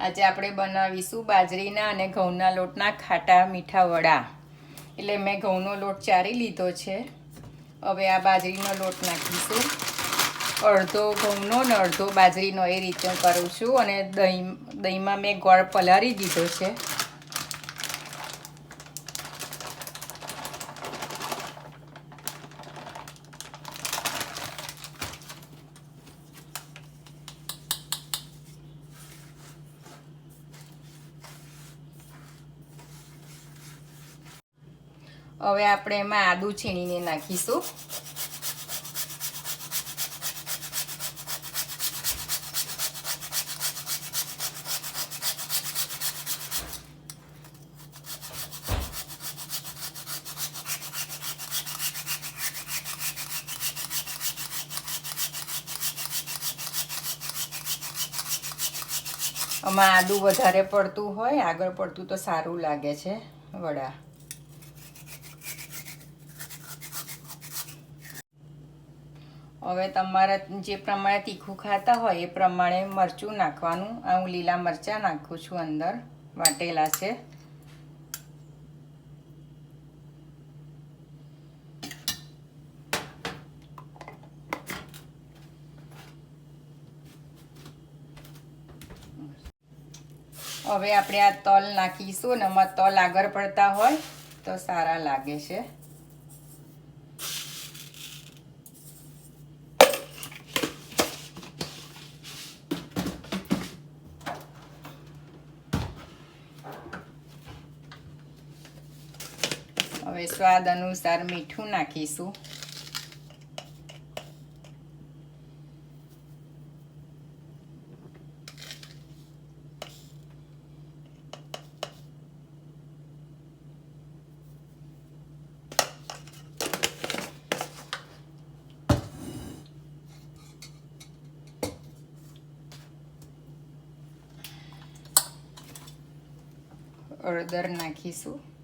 આજે આપણે બનાવીશું બાજરીના અને ઘઉંના લોટના ખાટા મીઠા વડા. એટલે મેં ઘઉંનો લોટ ચારી લીધો છે. હવે આ બાજરીનો લોટ નાખીશું. અડધો ઘઉંનો ને અડધો બાજરીનો એ રીતે કરું છું. અને દહીં, દહીંમાં મેં ગોળ પલાળી દીધો છે. હવે આપણે એમાં આદુ છીણીને નાખીશું. આમાં આદું વધારે પડતું હોય, આગળ પડતું તો સારું લાગે છે, વડા. હવે તમારા જે પ્રમાણે તીખું ખાતા હોય એ પ્રમાણે મરચું નાખવાનું. આ હું લીલા મરચાં નાખું છું અંદર. વાટેલા છે. હવે આપણે આ તલ નાખીશું ને આમાં તલ આગળ પડતા હોય તો સારા લાગે છે હવે સ્વાદ અનુસાર મીઠું નાખીશું. હળદર નાખીશું.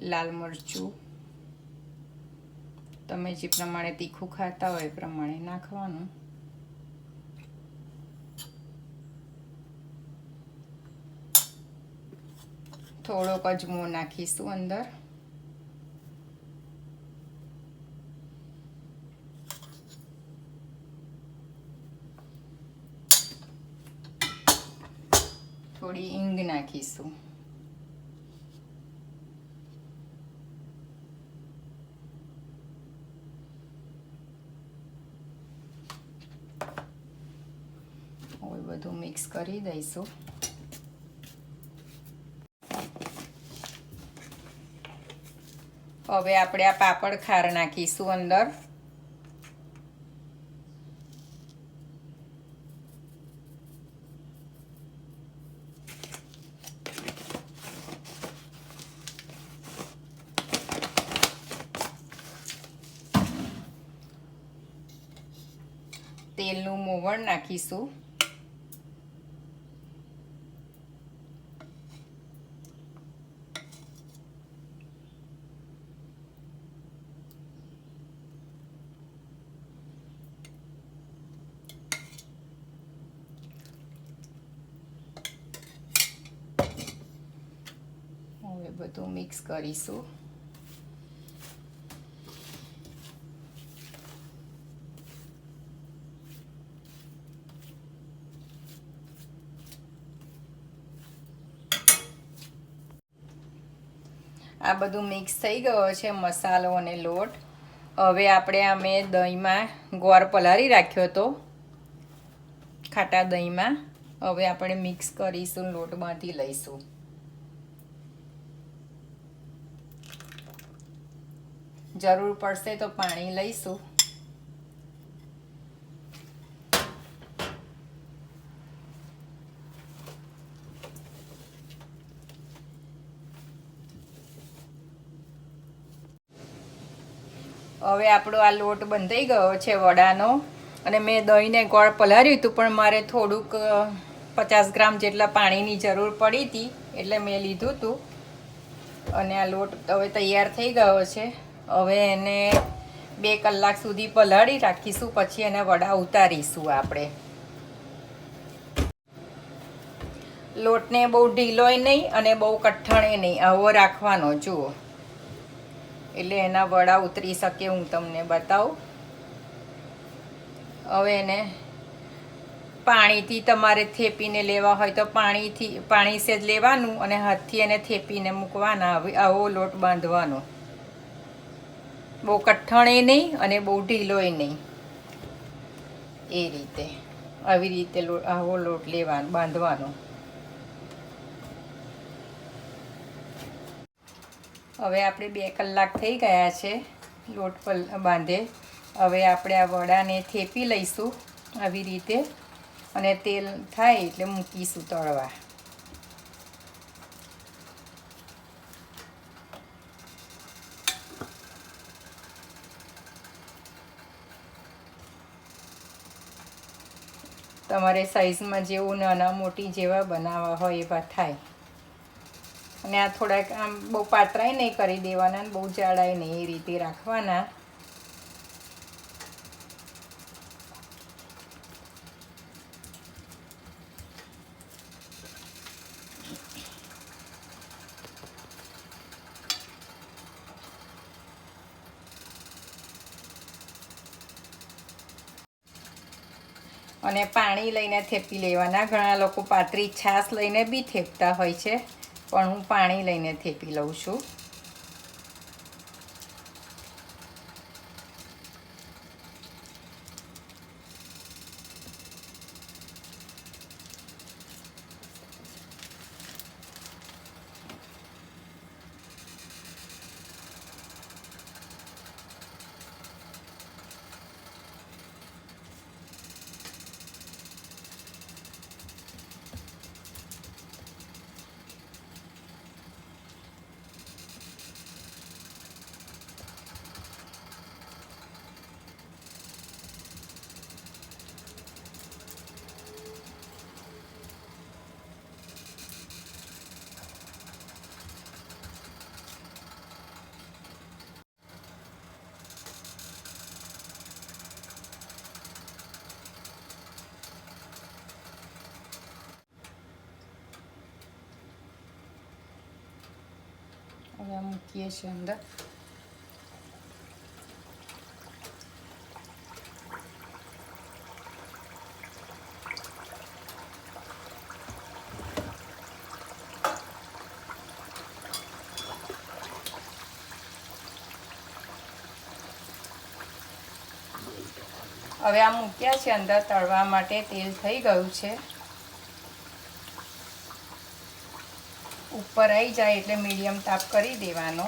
લાલ મરચું. તમે જે પ્રમાણે તીખું ખાતા હોય એ પ્રમાણે નાખવાનું. થોડોક અજમો નાખીશું અંદર. થોડી ઈંગ નાખીશું હવે બધું મિક્સ કરી દઈશું હવે આપણે આ પાપડ ખાર નાખીશું અંદર. તેલનું મોવણ નાખીશું હવે બધું મિક્સ કરીશું આ બધું મિક્સ થઈ ગયો છે, મસાલો અને લોટ. હવે આપણે આ મેં દહીંમાં ગોળ પલાળી રાખ્યો હતો. ખાટા દહીંમાં. હવે આપણે મિક્સ કરીશું, લોટ બાંધી લઈશું. જરૂર પડશે તો પાણી લઈશું. હવે આપણો આ લોટ બંધાઈ ગયો છે વડાનો અને મેં દહીંને ગોળ પલાર્યું હતું, પણ મારે થોડુંક પચાસ ગ્રામ જેટલા પાણીની જરૂર પડી હતી એટલે મેં લીધું હતું અને આ લોટ હવે તૈયાર થઈ ગયો છે. હવે એને બે કલાક સુધી પલાળી રાખીશું, પછી એને વડા ઉતારીશું આપણે. લોટને બહુ ઢીલોય નહીં અને બહુ કઠણે નહીં, આવો રાખવાનો, જુઓ. એટલે એના વડા ઉતરી શકે, હું તમને બતાવું. હવે એને પાણીથી તમારે થેપીને લેવા હોય તો પાણીથી પાણી સેજ લેવાનું અને હાથથી એને થેપીને મૂકવાના આવો લોટ બાંધવાનો. બહુ કઠણે નહીં અને બહુ ઢીલોય નહીં. એ રીતે. આવી રીતે આવો લોટ લેવાનો બાંધવાનો. હવે આપણે બે કલાક થઈ ગયા છે લોટ બાંધે. હવે આપણે આ વડાને થેપી લઈશું. આવી રીતે. અને તેલ થાય એટલે મૂકીશું તળવા તમારે સાઈઝમાં જેવું નાના મોટી જેવા બનાવવા હોય એવા થાય. અને આ થોડાક આમ બહુ પાતળાય નહીં કરી દેવાના બહુ જાડાય નહીં એ રીતે રાખવાના. અને પાણી લઈને થેપી લેવાના. ઘણા લોકો પાતળી છાશ લઈને બી થેપતા હોય છે, પણ હું પાણી લઈને થેપી લઉં છું. હવે મૂકીએ છીએ અંદર હવે આ મૂક્યા છે અંદર તળવા માટે તેલ થઈ ગયું છે. ઉપર આવી જાય એટલે મીડિયમ તાપ કરી દેવાનો.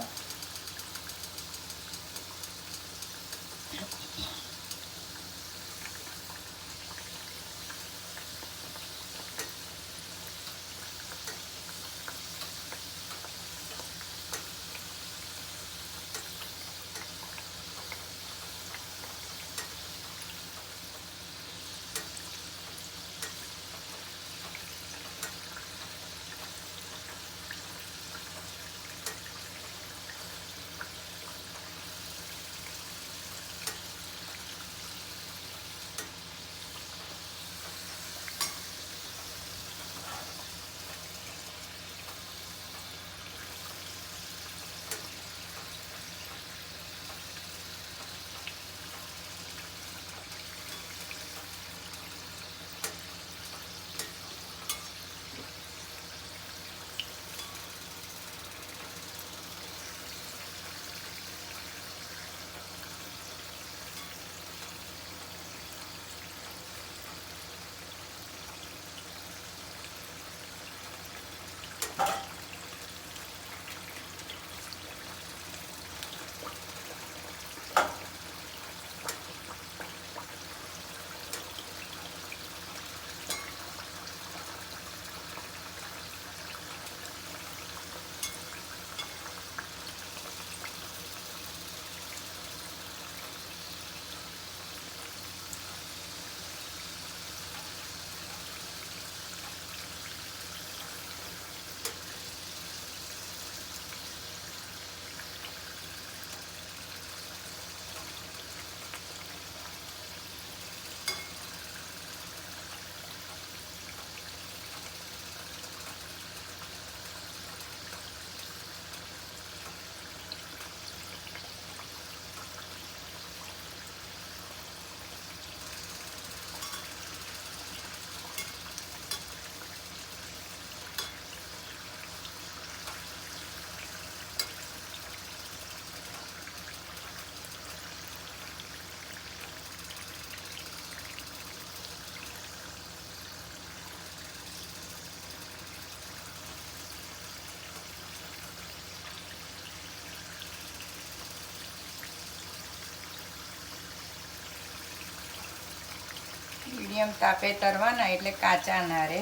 મીડિયમ તાપે તરવાના એટલે કાચા ના રહે.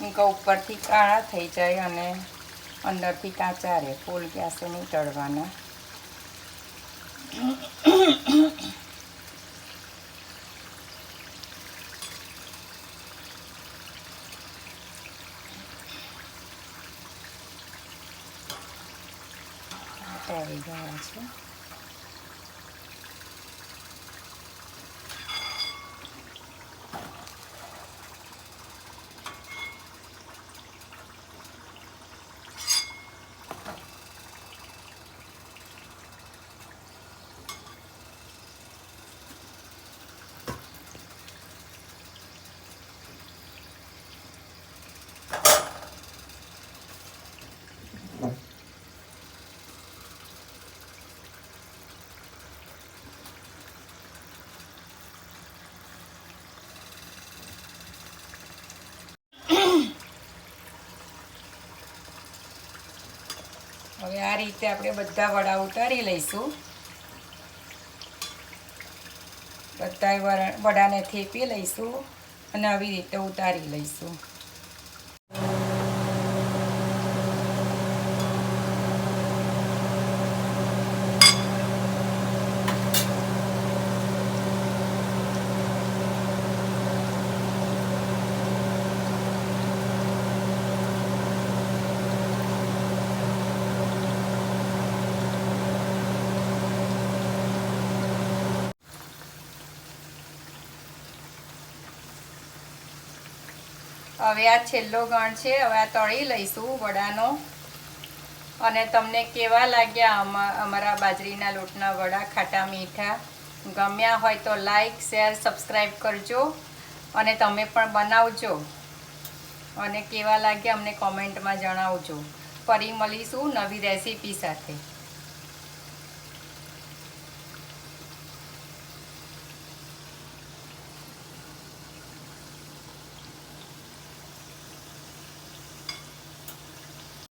નીકા ઉપરથી કાળા થઈ જાય અને અંદરથી કાચા રહે. ફૂલ ગેસે નહીં તળવાના. તળી ગયા છે. હવે આ રીતે આપણે બધા વડા ઉતારી લઈશું. બધા વડાને થેપી લઈશું અને આવી રીતે ઉતારી લઈશું. હવે આ છેલ્લો ગણ છે, હવે આ તળી લઈશું વડાનો. અને તમને કેવા લાગ્યા અમા- અમારા બાજરીના લોટના વડા, ખાટા, મીઠા? ગમ્યા હોય તો લાઈક, શેર સબસ્ક્રાઈબ કરજો અને તમે પણ બનાવજો. અને કેવા લાગ્યા અમને કોમેન્ટમાં જણાવજો. ફરી મળીશું નવી રેસીપી સાથે.